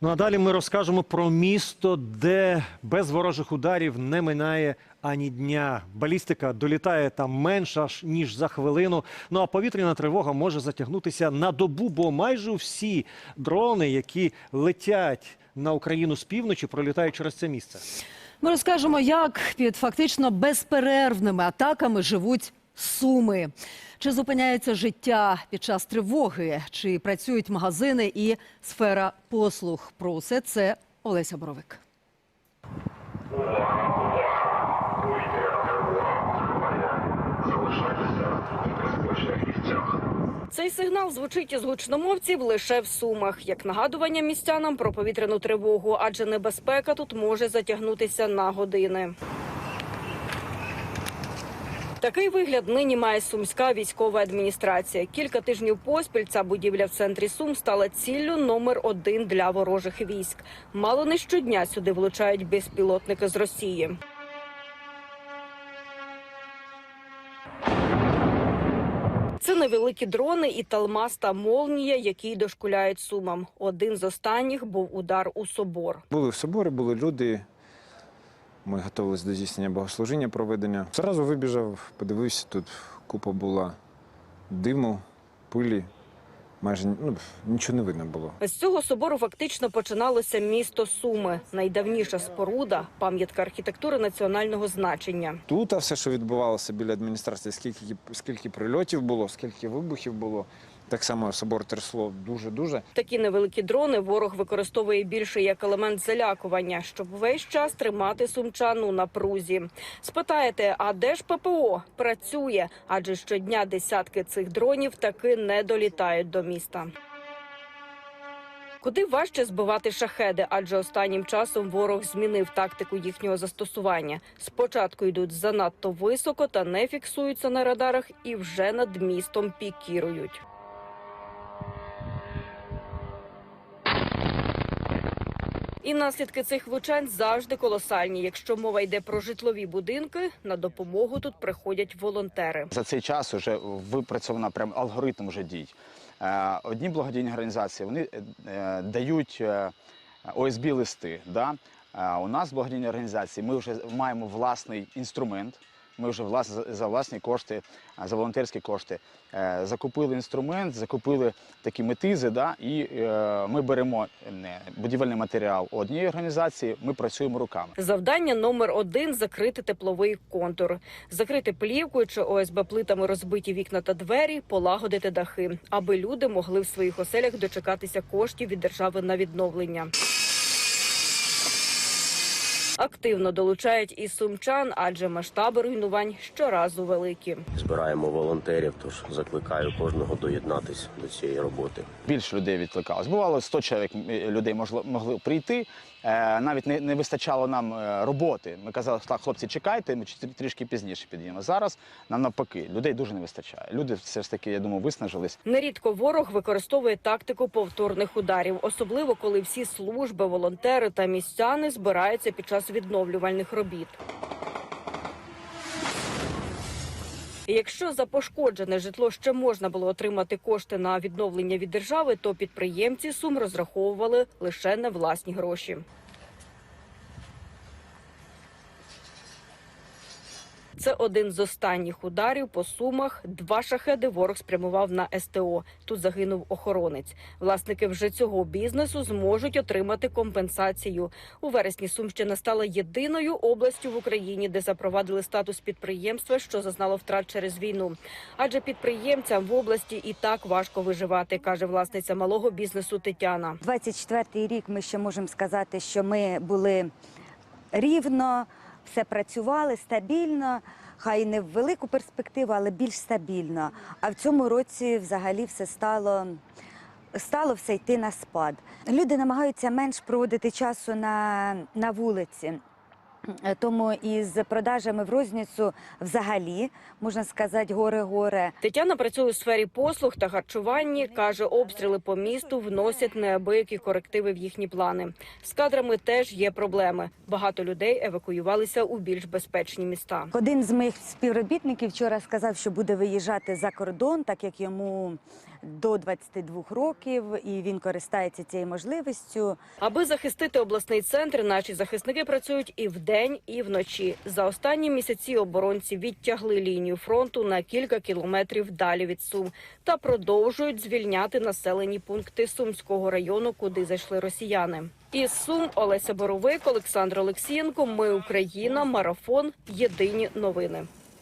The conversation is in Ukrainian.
Ну а далі ми розкажемо про місто, де без ворожих ударів не минає ані дня. Балістика долітає там менше аж ніж за хвилину. Ну а повітряна тривога може затягнутися на добу, бо майже всі дрони, які летять на Україну з півночі, пролітають через це місце. Ми розкажемо, як під фактично безперервними атаками живуть суми. Чи зупиняється життя під час тривоги, чи працюють магазини і сфера послуг? Про усе це Олеся Боровик. Цей сигнал звучить із гучномовців лише в сумах, як нагадування містянам про повітряну тривогу, адже небезпека тут може затягнутися на години. Такий вигляд нині має сумська військова адміністрація. Кілька тижнів поспіль ця будівля в центрі Сум стала ціллю номер один для ворожих військ. Мало не щодня сюди влучають безпілотники з Росії. Це невеликі дрони і талмаз та молнія, які дошкуляють сумам. Один з останніх був удар у собор. Були в соборі, були люди. Ми готувалися до здійснення богослужіння проведення. Зразу вибіжав, подивився, тут купа була диму, пилі. Майже ну, нічого не видно було. З цього собору фактично починалося місто Суми, найдавніша споруда, пам'ятка архітектури національного значення. Тут а все, що відбувалося біля адміністрації, скільки, скільки прильотів було, скільки вибухів було. Так само собор трясло дуже-дуже. Такі невеликі дрони ворог використовує більше як елемент залякування, щоб весь час тримати сумчан у напрузі. Спитаєте, а де ж ППО працює? Адже щодня десятки цих дронів таки не долітають до міста. Куди важче збивати шахеди, адже останнім часом ворог змінив тактику їхнього застосування. Спочатку йдуть занадто високо та не фіксуються на радарах, і вже над містом пікірують. І наслідки цих влучань завжди колосальні. Якщо мова йде про житлові будинки, на допомогу тут приходять волонтери. За цей час вже випрацьовано прям алгоритм вже дій. Е, Одні благодійні організації вони е, дають ОСБ листи. Да? Е, У нас благодійні організації ми вже маємо власний інструмент. Ми вже влас, за власні кошти, за волонтерські кошти е, закупили інструмент, закупили такі метизи, да? і е, ми беремо е, будівельний матеріал однієї організації, ми працюємо руками. Завдання номер один закрити тепловий контур, закрити плівкою чи ОСБ плитами розбиті вікна та двері, полагодити дахи, аби люди могли в своїх оселях дочекатися коштів від держави на відновлення. Активно долучають і сумчан, адже масштаби руйнувань щоразу великі. Збираємо волонтерів, тож закликаю кожного доєднатися до цієї роботи. більше людей відкликалось. Бувало 100 чоловік е, людей можли, могли прийти. Е, навіть не, не вистачало нам е, роботи. Ми казали, так, хлопці, чекайте, ми чотир- трішки пізніше підійдемо. Зараз нам навпаки, людей дуже не вистачає. Люди все ж таки, я думаю, виснажились. Нерідко ворог використовує тактику повторних ударів, особливо коли всі служби, волонтери та містяни збираються під час відновлювальних робіт. Якщо за пошкоджене житло ще можна було отримати кошти на відновлення від держави, то підприємці сум розраховували лише на власні гроші. Це один з останніх ударів по сумах. Два шахеди ворог спрямував на СТО. Тут загинув охоронець. Власники вже цього бізнесу зможуть отримати компенсацію. У вересні Сумщина стала єдиною областю в Україні, де запровадили статус підприємства, що зазнало втрат через війну. Адже підприємцям в області і так важко виживати, каже власниця малого бізнесу Тетяна. 24-й рік ми ще можемо сказати, що ми були рівно, все працювали стабільно, хай не в велику перспективу, але більш стабільно. А в цьому році взагалі все стало. Стало все йти на спад. Люди намагаються менш проводити часу на, на вулиці. Е, Тому із продажами в розницю взагалі можна сказати горе-горе. Тетяна працює у сфері послуг та харчуванні. каже, обстріли по місту вносять неабиякі корективи в їхні плани. З кадрами теж є проблеми. Багато людей евакуювалися у більш безпечні міста. Один з моїх співробітників вчора сказав, що буде виїжджати за кордон, так як йому до 22 років, і він користається цією можливістю. Аби захистити обласний центр, наші захисники працюють і вдень, і вночі. За останні місяці оборонці відтягли лінію фронту на кілька кілометрів далі від Сум та продовжують звільняти населені пункти Сумського району, куди зайшли росіяни. Із Сум Олеся Боровик, Олександр Олексієнко. Ми Україна. Марафон. Єдині новини.